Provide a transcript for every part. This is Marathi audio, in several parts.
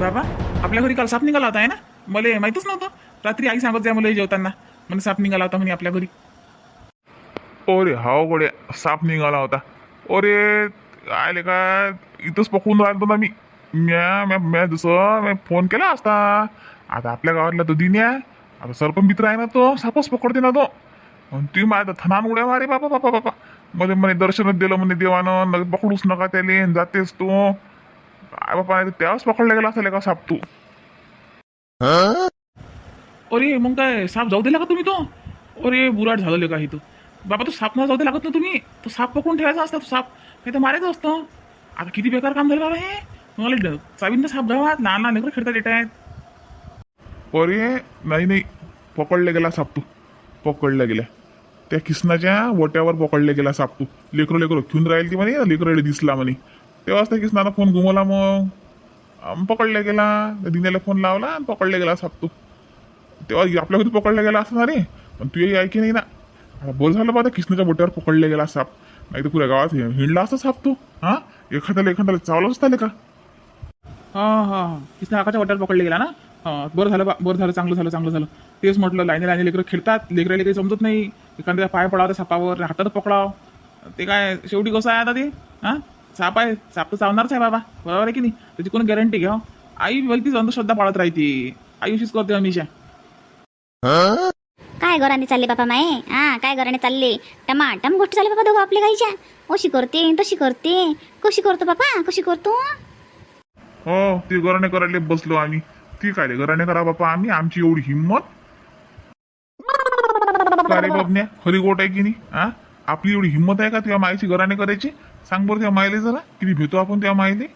बाबा आपल्या घरी काल साप निघाला होता आहे ना? मला माहीतच नव्हतं. रात्री आई सांगत जाय मला जेवताना. म्हणजे साप निघाला होता म्हणे आपल्या घरी. अरे हाव गोडे साप निघाला होता. अरे आले का इथंच पकडून राहिलो ना मी. म्या म्या म्या जसं म्या फोन केला असता. आता आपल्या गावातला तो दिन्या आता सरपंच मित्र आहे ना तो सापच पकडते ना तो. आणि माझा थनान उड्या मारे बापा बापा बापा मध्ये म्हणे दर्शनच दिलं म्हणे देवानं. नग पकडूच नका त्याले जातेस तू. काय बापा त्यावेळेस पकडला गेला असेल का साप तू? अरे मग काय साप जाऊ दिला का तुम्ही तो? अरे बुराट झालेले का तो बाबा तो साप न जाऊ दे लागत ना तुम्ही? तो साप पकडून ठेवायचा असता तो साप. नाही तर मारायचं असतं. आता किती बेकार काम झालं बाबा हे. तुम्हाला चावीन साप गावात लहान लहान लेकरं खेळतात येत आहेत. अरे नाही नाही. पकडला गेला साप तू. पकडला गेला. त्या किसनाच्या वट्यावर पकडला गेला साप तू. लेकरं लेकरं घेऊन राहील ती म्हणे लेकरं दिसला म्हणे. तेव्हाच त्या किसनानं फोन घुमवला मग. पकडला गेला. त्या दिन्याला फोन लावला आणि पकडला गेला साप तू तेव्हा आपल्या घरी पकडला गेला असं ना रे पण तू ही ऐकी नाही ना. आता बोल झालं बा त्या किसनाच्या बोट्यावर पकडला गेला साप नाही तर पुऱ्या गावात हिंडला असता साप तू हा? एखाद्याला एखाद्याला चावलं असतं का? हां हां तिथं आकाच्या बोट्यावर पकडले गेला ना? हां बरं झालं बा बरं झालं चांगलं झालं चांगलं झालं. तेच म्हटलं लाईने लाईने लेकरं खेळतात. लेकराला काही समजत नाही. एखाद्या पाय पडावं त्या सापावर. हातात पकडाव. ते काय शेवटी कसं आहे आता ते? हां? साप आहे साप तर चावणारच आहे बाबा. बरोबर आहे की नाही? त्याची कोणी गॅरंटी घ्या आई भलतीच अंधश्रद्धा पाळत राहते. आई अशीच करते हमेशा काय घराने चालले बापा माये? हा काय घराने चालले? टमाटम गोष्ट चालले बाबा दोघं आपल्या गाईच्या अशी करते तशी करते. कशी करतो बापा कशी करतो? हो ती घराने करायला बसलो आम्ही. ती काय घराने करा बापा आम्ही? आमची एवढी हिंमत? का रे बाबन्या खरी गोट आहे की नाही? हा? आपली एवढी हिंमत आहे का तुझ्या मायची घराने करायची? सांग बरं त्या मायले जरा. किती भेटतो आपण त्या मायले?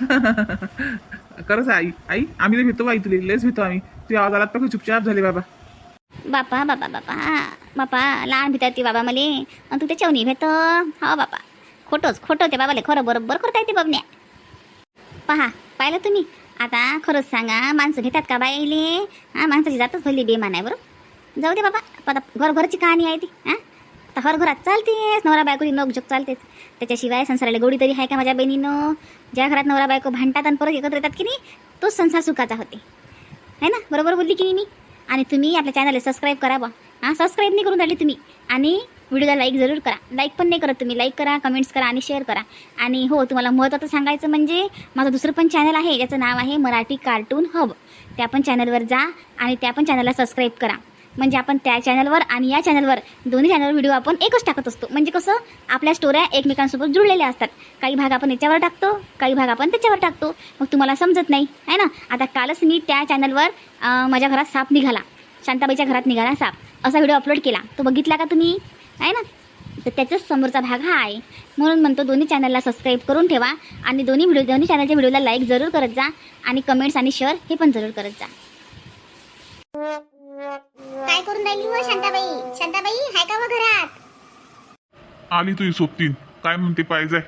खरंच आई आई आम्ही तर भेटतो बाई तुला. लयच भेटतो आम्ही. तुझी आवाज आला तर चुपचाप झाले बाबा. बापा बापा बापा. बापा लहान भितात ती बाबा मले. अन तू त्याच्यावर भेट हो बापा. खोटंच खोटं ते बाबाले. खरं बरोबर करता येते बाबन्या पहा पाहिलं तुम्ही? आता खरंच सांगा माणसं घेतात का बाईले? हा माणसाची जातच भरली बेमान आहे बरं. जाऊ दे बाबा. आता घर घरची कहाणी आहे ती. हा? आता हर घरात चालतेच नवरा बायकोची नोकझोक चालतेच त्याच्याशिवाय संसाराला गोडी तरी आहे का माझ्या बहिणीनं? ज्या घरात नवरा बायको भांडतात आणि परत एकत्र येतात की नाही तोच संसार सुखाचा होते. है ना? बरोबर बोलली की नाही मी? आणि तुम्ही आपल्या चॅनलला सबस्क्राईब करा बा हां सबस्क्राईब नाही करून राहिली तुम्ही. आणि व्हिडिओला लाईक जरूर करा. लाईक पण नाही करत तुम्ही. लाईक करा कमेंट्स करा आणि शेअर करा. आणि हो तुम्हाला महत्त्वाचं सांगायचं म्हणजे माझं दुसरं पण चॅनल आहे. ज्याचं नाव आहे मराठी कार्टून हब. त्या पण चॅनलवर जा आणि त्या पण चॅनलला सबस्क्राईब करा. म्हणजे आपण त्या चॅनलवर आणि या चॅनलवर दोन्ही चॅनलवर व्हिडिओ आपण एकच टाकत असतो. म्हणजे कसं? आपल्या स्टोऱ्या एकमेकांसोबत जुळलेल्या असतात. काही भाग आपण याच्यावर टाकतो काही भाग आपण त्याच्यावर टाकतो. मग तुम्हाला समजत नाही आहे ना? आता कालच मी त्या चॅनलवर माझ्या घरात साप निघाला. शांताबाईच्या घरात निघाला साप. असा व्हिडिओ अपलोड केला. तो बघितला का तुम्ही? आहे ना? तर त्याचाच समोरचा भाग हा आहे. म्हणून म्हणतो दोन्ही चॅनलला सबस्क्राईब करून ठेवा आणि दोन्ही व्हिडिओ दोन्ही चॅनलच्या व्हिडिओला लाईक जरूर करत जा आणि कमेंट्स आणि शेअर हे पण जरूर करत जा. काय करून राहिली हो शांताबाई? शांताबाई हाय का व घरात? आली तुझी सोबतीन. काय म्हणते पाहिजे?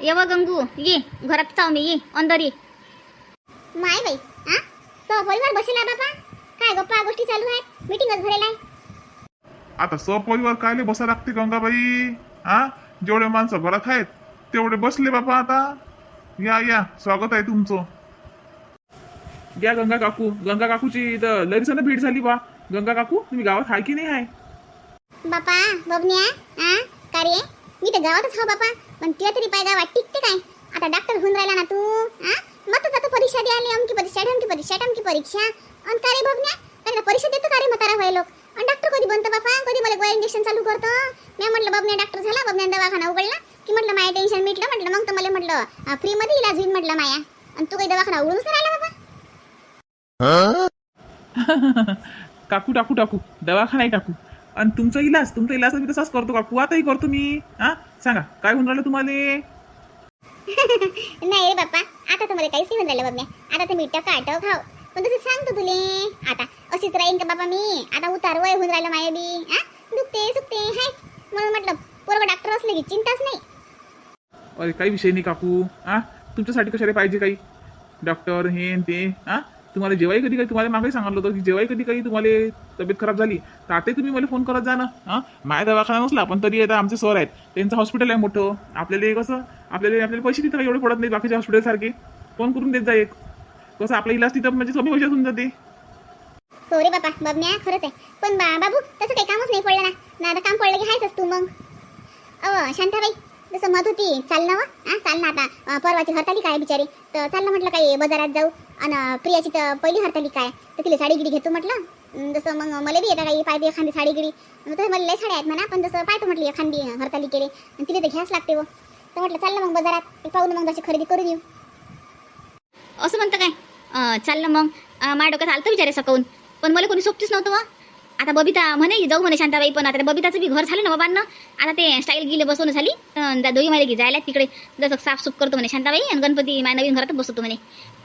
ये व गंगू ये. घरात चाव मी ये. अंदर ये. माय बाई हा सहपरिवार बसेला बाबा. काय गप्पा गोष्टी चालू आहेत? मीटिंगच भरेला आहे. आता सपरिवार कायले बसा लागते गंगाबाई? हा जेवढे माणसं घरात आहेत तेवढे बसले बापा आता. या या. स्वागत आहे तुमचं. घ्या गंगा काकू. गंगा काकूची तर लरीसानं भेट झाली बा गंगा काकू तुम्ही गावात हाय की नाही आहे बापा बबन्या का रे मी तर गावातच हा बापा. पण तुला तरी पाय गावात टिकते काय? आता डॉक्टर होऊन राहिला ना तू आ? मग जातो परीक्षा द्यायला अमकी परीक्षा ढमकी परीक्षा टमकी परीक्षा. आणि का रे बबन्या परीक्षा देतो का रे म्हातारा व्हाय लोक. आणि डॉक्टर कधी बनतो बापा? कधी मला गोळ्या इंजेक्शन चालू करतो? मी म्हटलं बबन्या डॉक्टर झाला बबन्या दवाखाना उघडला. की म्हटलं माया टेन्शन मिटलं. म्हटलं मग तर मला म्हटलं फ्री मध्ये इलाज होईल म्हटलं माया. आणि तू काही दवाखाना उघडूनच राहिला काकू टाकू टाकू. दवाखानाही टाकू. आणि तुमचा इलाज तुमचा इलाज मी तसाच करतो काकू. आताही करतो मी. हा? सांगा काय होऊन राहिलं तुम्हाला? नाही रे बाप्पा आता तर मला काहीच नाही म्हणलं बाबा आता तर मी टका आटव खाव पण तसं सांगतो तुले आता. अशीच राहीन का बाबा मी? आता उतार वय होऊन राहिलं माया बी. हा? दुखते सुखते हाय. म्हणून म्हटलं पोरग डॉक्टर असले की चिंताच नाही. अरे काही विषय नाही काकू. हा? तुमच्यासाठी कशाला पाहिजे काही? डॉक्टर हे ते हा? तुम्हाला जेव्हाही कधी काही तुम्हाला मागे सांगितलं होतं की जेव्हाही कधी काही तुम्हाला तब्येत खराब झाली तर आताही तुम्ही मला फोन करत जा ना. हां? माझ्या दवाखाना नसला पण तरी आता आमचे सर आहेत. त्यांचं हॉस्पिटल आहे मोठं. आपल्याला कसं आपल्याला आपल्याला पैसे तिथं काही एवढे पडत नाही बाकीच्या हॉस्पिटलसारखे फोन करून देत जा एक. कसं आपला इलाज तिथं म्हणजे कमी पैशात होऊन जाते. हो रे बापा बबन्या खरंच आहे. पण बा बाबू तसं काही कामच नाही पडलं ना. आता काम पडलं की हायच तू मग. अव शांताबाई जसं मत होती चाल ना व. चाल ना आता. परवाची हरतालिका आहे बिचारी? तर चाल ना म्हटलं काही बाजारात जाऊ. आणि प्रियाची तर पहिली हरतालिका आहे तर तिला साडी गिडी घेतो म्हटलं. जसं मग मला बी येतं काही पाहिजे एखादी साडी गिडी. तर मला लय साड्या आहेत म्हणा. पण जसं पाहतो म्हटलं एखादी हरतालिकेले आणि तिला तर घ्यास लागते व. तर म्हटलं चाल ना मग बाजारात. पाहून मग जशी खरेदी करून येऊ. असं म्हणतं काय? चाललं मग. माझ्या डोक्यात आलं विचारे सकाळून. पण मला कोणी सोपतीच नव्हतं वा. आता बबिता म्हणे जाऊ म्हणे शांताबाई पण आता बबिताचं बी घर झालं ना बाबांना. आता ते स्टाईल गिले बसवून झाली. दोघी मला जायला तिकडे. जसं साफसूफ करतो म्हणे शांताबाई आणि गणपती माझ्या नवीन घरात बसवतो म्हणे.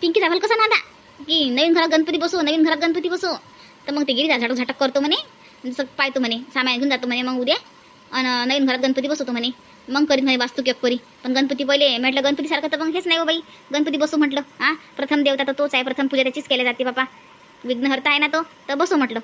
पिंकी जावल कसा आता की नवीन घरात गणपती बसव नवीन घरात गणपती बसव. तर मग ते गिरी झाडक झाटक करतो म्हणे. जसं पाहतो म्हणे सामान घेऊन जातो म्हणे मग उद्या. आणि नवीन घरात गणपती बसवतो म्हणे. मग करीत म्हणे वास्तू केक करी पण गणपती पहिले म्हटलं गणपतीसारखं तर मग हेच नाही हो बाई. गणपती बसू म्हटलं. हां? प्रथम देवता तर तोच आहे. प्रथम पूजा त्याचीच केली जाते बापा. विघ्नहर्ता आहे ना तो तर बसू म्हटलं.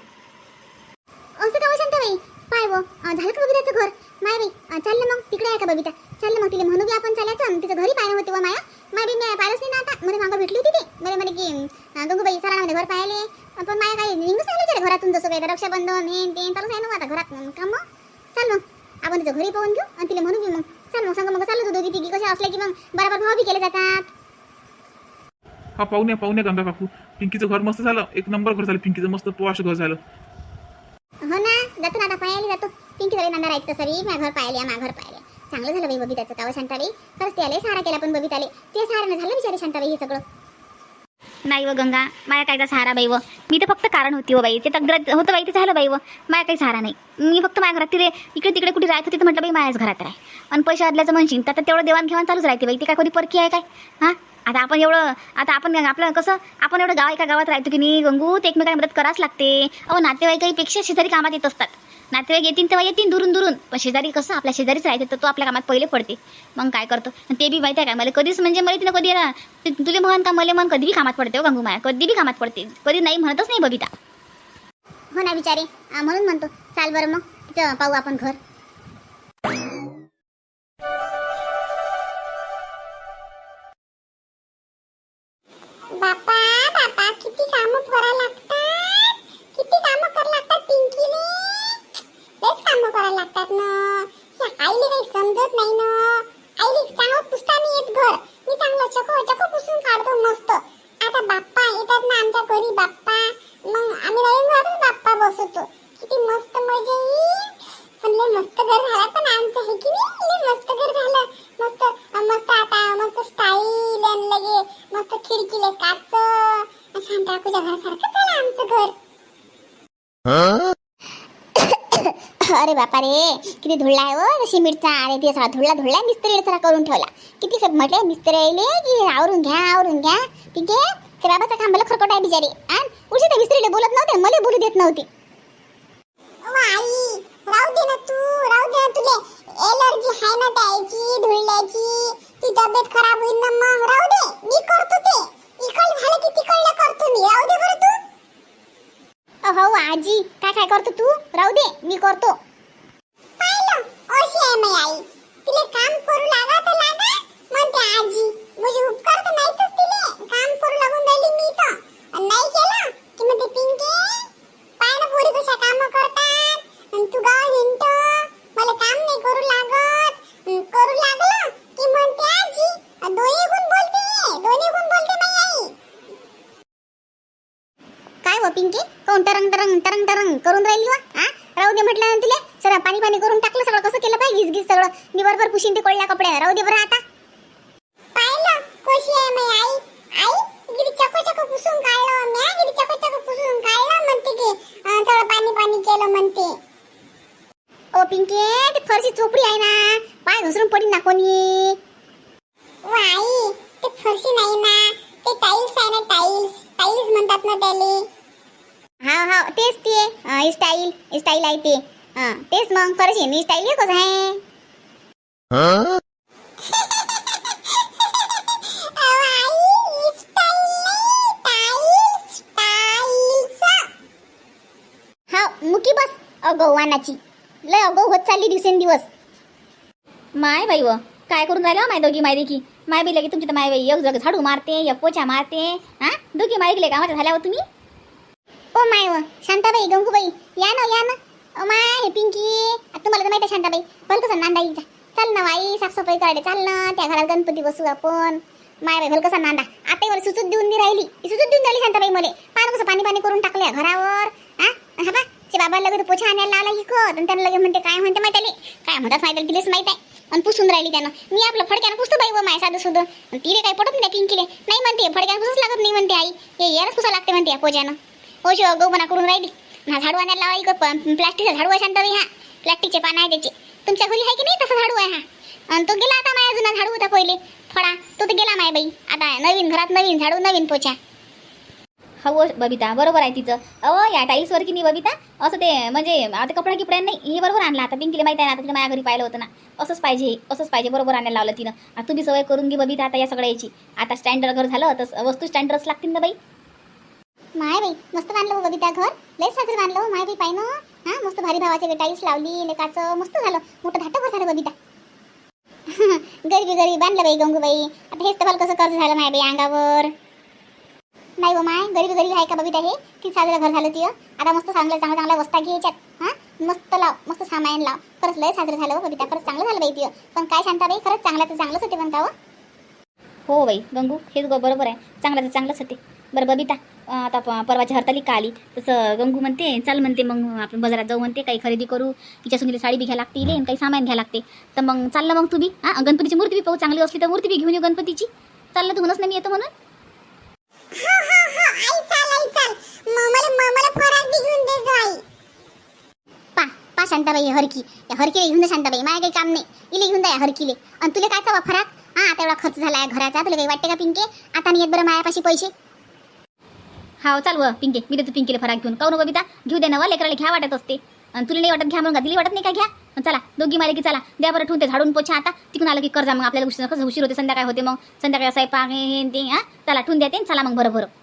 असं का हो शांताबाई पाय व झालं का बबिताचं घर? माय बाई चाललं मग. तिकडे आहे का बबिता? चाललं मग तिला म्हणू बी आपण चालायचं आणि तिचं घरी पाहिलं होते व माया. माय बाई मी पाहिलंच नाही ना आता. मला मागं भेटली होती ते. मला म्हणे की अं, गंगूबाई चला म्हणे घर पाहिले पण माया काही निघूच नाही विचार घरातून जसं काही रक्षाबंधन हे ते चालूच आहे ना आता घरात. अं, काम चाल मग. आपण तिचं घरी पाहून घेऊ आणि तिला म्हणू घेऊ मग. चाल मग सांग मग चालू की तिघी कशा असल्या की मग. बरोबर भाव बी केले जातात. हा पाहुणे पाहुणे गंगा काकू. पिंकीचं घर मस्त झालं. एक नंबर घर झालं. पिंकीचं मस्त पॉश घर झालं. जातो ना आता पाहायला जातो. पिंकी झाली नांदा राहत सरी माझ्या घर पाहिले माझ्या घर पाहिले चांगलं झालं बाई बबिताचं. काव शांताबाई? खरंच ते आले सारा केला पण बबिताले. ते साराने झालं बिचारी शांताबाई हे सगळं. नाही व गंगा माया कायचा सहारा बाई व. मी तर फक्त कारण होती व बाई. ते तगडत होतं बाई ते झालं बाई व. माया काही सहारा नाही. मी फक्त माझ्या घरात तिथे इकडे तिकडे कुठे राहत होती तर म्हटलं बाई माझ्याच घरात राह. आणि पैसे आदल्याचं म्हणशील तर आता तेवढं देवाणघेवाण चालूच राहते बाई. ते काय कोणी परकी आहे काय? हां? आता आपण एवढं आता आपण आपलं कसं आपण एवढं गाव एका गावात राहतो की नाही गंगू? ते एकमेकांना मदत करावंच लागते. अहो नातेवाईकाहीपेक्षा शेजारी कामात येत असतात. नातेवाईक येतील तेव्हा येतील दुरून दुरून. पण शेजारी कसं आपल्या शेजारीच राहते तर तो आपल्या कामात पहिले पडते. मग काय करतो? आणि ते बी माहिती आहे काय मला कधीच म्हणजे मला तिनं कधी तुला ते म्हण का मला म्हण कधी बी कामात पडते हो गंगू माया कधी बी कामात पडते. कधी नाही म्हणतच नाही बबिता. हो ना बिचारे. म्हणून म्हणतो चाल बरं मग. तिथं पाहू आपण घर. चको चको पुसून काढतो मस्त. आता बाप्पा येतात ना आमच्या घरी बाप्पा. मग आम्ही रविवारच बाप्पा बसवतो. किती मस्त मजा. येईल पण लय मस्त घर झालं पण आमचं हे की नाही लय मस्त घर झालं. मस्त मस्त आता मस्त स्टाईल आणि लगे मस्त खिडकीले काच. शांताकुच्या घरासारखं झालं आमचं घर. अरे बापा रे किती धुळला आहे हो सिमेंटचा अरे ते सगळा धुळला धुळला मिस्त्री सगळा करून ठेवला. किती म्हटले मिस्त्री आले की आवरून घ्या आवरून घ्या. ठीक आहे ते बाबाचा मला खरकट आहे बिचारी. आणि उशी त्या मिस्त्रीला बोलत नव्हते मला बोलू देत नव्हती. राहू दे ना तू राहू दे ना तुले. एलर्जी आहे ना त्याची धुळल्याची. ती तब्येत खराब होईल ना मग. राहू दे मी करतो ते. इकड झालं की तिकडलं करतो मी. राहू दे बरं तू. हो आजी काय काय करतो तू? राहू दे मी करतो. आहे आई तिले काम करू लागा तर लागा म्हणते आजी म्हणजे उपकार तर नाहीतच तिले. काम करू लागून राहिली मी तर आणि नाही केलं की म्हणते पिंके पाय ना पोरी कशा काम करतात. आणि तू गाव मला काम नाही करू लागत. करू लागलं? की म्हणते आजी दोन्ही गुण बोलते. दोन्ही गुण बोलते आई काय हो पिंकी? कोण तरंग तरंग तरंग तरंग करून राहिली वा हा राहू दे म्हटलं ना तुले सगळं पाणी पाणी करून टाकलं सगळं कसं केलं पाहिजे घिस घिस सगळं. मी बरोबर पुशीन ते कोळल्या कपडे राहू दे बरं आता. पाहिलं. कशी आहे मी आई? आई गिरी चको चको पुसून काढलं. म्या गिरी चको चको पुसून काढलं म्हणते की सगळं पाणी पाणी केलं म्हणते. ओ पिंकी ते फरशी चोपडी आहे ना. पाय घसरून पडीन ना कोणी. ओ आई ते फरशी नाही ना. ते टाइल्स आहे ना टाइल्स टाइल्स म्हणतात ना त्याले. हा हा तेच ते. स्टाईल स्टाईल आहे ते. हा तेच मग. फरशी मी स्टाईल एकच आहे. Huh? हा मुकी बस. अगो वानाची. लय अगो होत चालली दिवसेंदिवस. माय बाई व काय करून राहिलं माय दोघी माय देखी माय बी लगे तुमची तर माय बाई एक जग झाडू मारते एक पोछा मारते. हा? दोघी माईकले कामाच्या झाल्यावर तुम्ही? ओ माय व शांताबाई गंगूबाई या ना या ना. ओ माय हे पिंकी. आता तुम्हाला तर माहिती आहे शांताबाई. भल कसं नांदाईचा चल ना बाई साफसफाई काढे चाल ना त्या घरात गणपती बसू आपण. माय बाई कसा नांदा? आता वर सुचूत देऊन दी राहिली. ही सुचूत देऊन राहिली शांताबाई मला पान कसं पाणी पाणी करून टाकलं घरावर. हा? हा बा ते बाबा लगेच पोछा आणायला लावला इकत आणि त्यांना लगे म्हणते काय म्हणते माहिती आली? काय म्हणतात माहिती तिलेच माहीत आहे. आणि पुसून राहिली त्यानं. मी आपलं फडक्यानं पुसतो बाई व माय साधं सुधं. तिने तिले काही पडत नाही पिंकीले. नाही म्हणते फडक्यानं पुसच लागत नाही म्हणते आई. हे यारच पुसा लागते म्हणते या पोजानं हो शिव गौपणा करून राहिली. हा झाडू आणायला लावा इकडं प्लास्टिकचा झाडू आहे शांताबाई हा. प्लास्टिकचे पानं आहे त्याचे. तुमच्या घरी आहे की नाही? तसं झाडू आहे हा. आणि तो गेला आता माझ्या जुना झाडू होता पहिले. फळा. तो तर गेला माय बाई. आता नवीन घरात नवीन झाडू नवीन पोचा हो बबिता बरोबर आहे तिचं. अहो या टाईल्सवर की नाही बबिता? असं ते म्हणजे आता कपडा किपड्या नाही हे बरोबर आणला. आता पिंकीला माहिती आहे ना आता तिला माझ्या घरी पाहिलं होतं ना. असंच पाहिजे असंच पाहिजे. बरोबर आणायला लावलं तिनं. आता तुम्ही सवय करून घे बबिता आता या सगळ्याची. आता स्टँडर्ड घर झालं तर वस्तू स्टँडर्डच लागतील ना बाई. माय बाई मस्त बांधलं हो बबिता घर. लय साजरं बांधलं हो माय बाई पाय ना हा मस्त भारी भावाचे टाईल्स लावली लेकाचं मस्त झालं. मोठं धाटं झालं बबिता. गरीबी गरीबी बांधलं बाई गंगूबाई. आता हेच तर कसं कर्ज झालं माय बाई अंगावर. नाही हो माय गरीबी गरीबी आहे का बबिता हे? की साजरं घर झालं तिथं आता मस्त चांगलं चांगलं चांगला वस्ता घे याच्यात हा मस्त लाव मस्त सामान लाव. खरंच लय साजरं झालं हो बबिता खरंच चांगलं झालं बाई तिथं पण काय सांगता बाई खरंच चांगलं तर चांगलंच होते पण का हो? हो बाई गंगू हेच गो बरोबर आहे. चांगलं तर चांगलंच होते. बरं बबिता आता प- परवाची हरतालिका आली तसं गंगू म्हणते चाल म्हणते मग आपण बाजारात जाऊ म्हणते काही खरेदी करू. तिच्या सुनीला साडी बी घ्या लागते इले काही सामान घ्या लागते. तर मग चाललं मग तुम्ही हां गणपतीची मूर्ती बी पाहू चांगली असली तर मूर्ती बी घेऊन येऊ गणपतीची. चाललं तू म्हणूनच ना मी येतो म्हणून. हा हा हा जो पा शांताबाई हरकी. या हरकीला घेऊन दे शांताबाई. माझ्या काही काम नाही. इले घेऊन दे या हरकीले. आणि तुला काय चावा फराक हा आता एवढा खर्च झाला आहे घराचा. तुला काही वाटते का पिंके? आता नाही येत बरं मायापाशी पैसे. हा चाल व पिंके. मी देतो पिंकीला फराक घेऊन. काऊन बबिता घेऊ दे ना वा लेकराला घ्या वाटत असते. आणि तुला नाही वाटत घ्या म्हणून दिली वाटत नाही का घ्या? चला दोघी मारे की चला. द्या बरं ठेवून ते झाडून पोछा आता. तिकडून आलं की कर्जा मग. आपल्याला उशीर कसं उशीर होते? संध्याकाळ होते मग. संध्याकाळी स्वयंपाक हे हे ते हां? चला ठेवून द्या ते. चला मग बरं बरं.